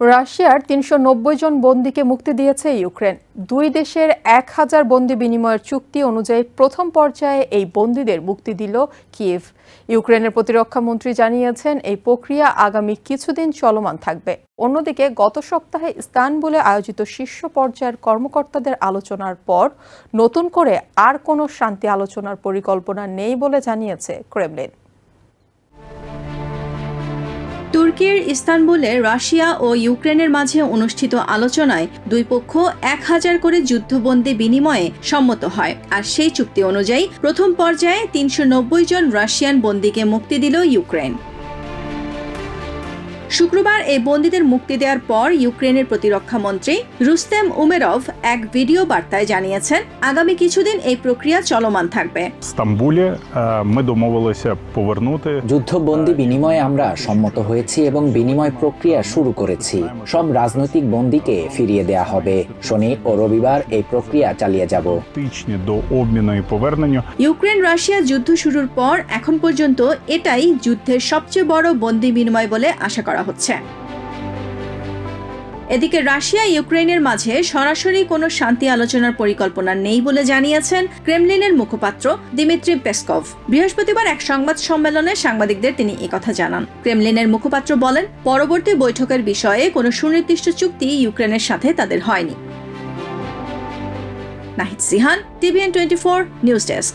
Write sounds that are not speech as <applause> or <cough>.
রাশিয়ার তিনশো নব্বই জন বন্দীকে মুক্তি দিয়েছে ইউক্রেন। দুই দেশের এক হাজার বন্দি বিনিময়ের চুক্তি অনুযায়ী প্রথম পর্যায়ে এই বন্দীদের মুক্তি দিল কিয়েভ। ইউক্রেনের প্রতিরক্ষা মন্ত্রী জানিয়েছেন, এই প্রক্রিয়া আগামী কিছুদিন চলমান থাকবে। অন্যদিকে, গত সপ্তাহে ইস্তানবুলে আয়োজিত শীর্ষ পর্যায়ের কর্মকর্তাদের আলোচনার পর নতুন করে আর কোনো শান্তি আলোচনার পরিকল্পনা নেই বলে জানিয়েছে ক্রেমলিন। তুর্কির ইস্তানবুলে রাশিয়া ও ইউক্রেনের মাঝে অনুষ্ঠিত আলোচনায় দুই পক্ষ এক হাজার করে যুদ্ধবন্দী বিনিময়ে সম্মত হয়। আর সেই চুক্তি অনুযায়ী প্রথম পর্যায়ে তিনশো নব্বই জন রাশিয়ান বন্দীকে মুক্তি দিল ইউক্রেন। শুক্রবার এই বন্দীদের মুক্তি দেওয়ার পর ইউক্রেনের প্রতিরক্ষা মন্ত্রী রুস্তেম উমেরভ এক ভিডিও বার্তায় জানিয়েছেন আগামী কিছুদিন এই প্রক্রিয়া চলমান থাকবে। <laughs> যুদ্ধবন্দি বিনিময়ে আমরা সম্মত হয়েছি এবং বিনিময় প্রক্রিয়া শুরু করেছি। সব রাজনৈতিক বন্দীকে ফিরিয়ে দেয়া হবে। শনি ও রবিবার এই প্রক্রিয়া চালিয়ে যাব। ইউক্রেন রাশিয়া যুদ্ধ শুরুর পর এখন পর্যন্ত এটাই যুদ্ধের সবচেয়ে বড় বন্দি বিনিময় বলে আশা করা হচ্ছে। এদিকে রাশিয়া ইউক্রেনের মাঝে সরাসরি কোনো শান্তি আলোচনার পরিকল্পনা নেই বলে জানিয়েছেন ক্রেমলিনের মুখপাত্র দিমিত্রি পেসকভ। বৃহস্পতিবার এক সংবাদ সম্মেলনে সাংবাদিকদের তিনি একথা জানান। ক্রেমলিনের মুখপাত্র বলেন, পরবর্তী বৈঠকের বিষয়ে কোনো সুনির্দিষ্ট চুক্তি ইউক্রেনের সাথে তাদের হয়নি। Nahid Sihan, TVN twenty four news desk.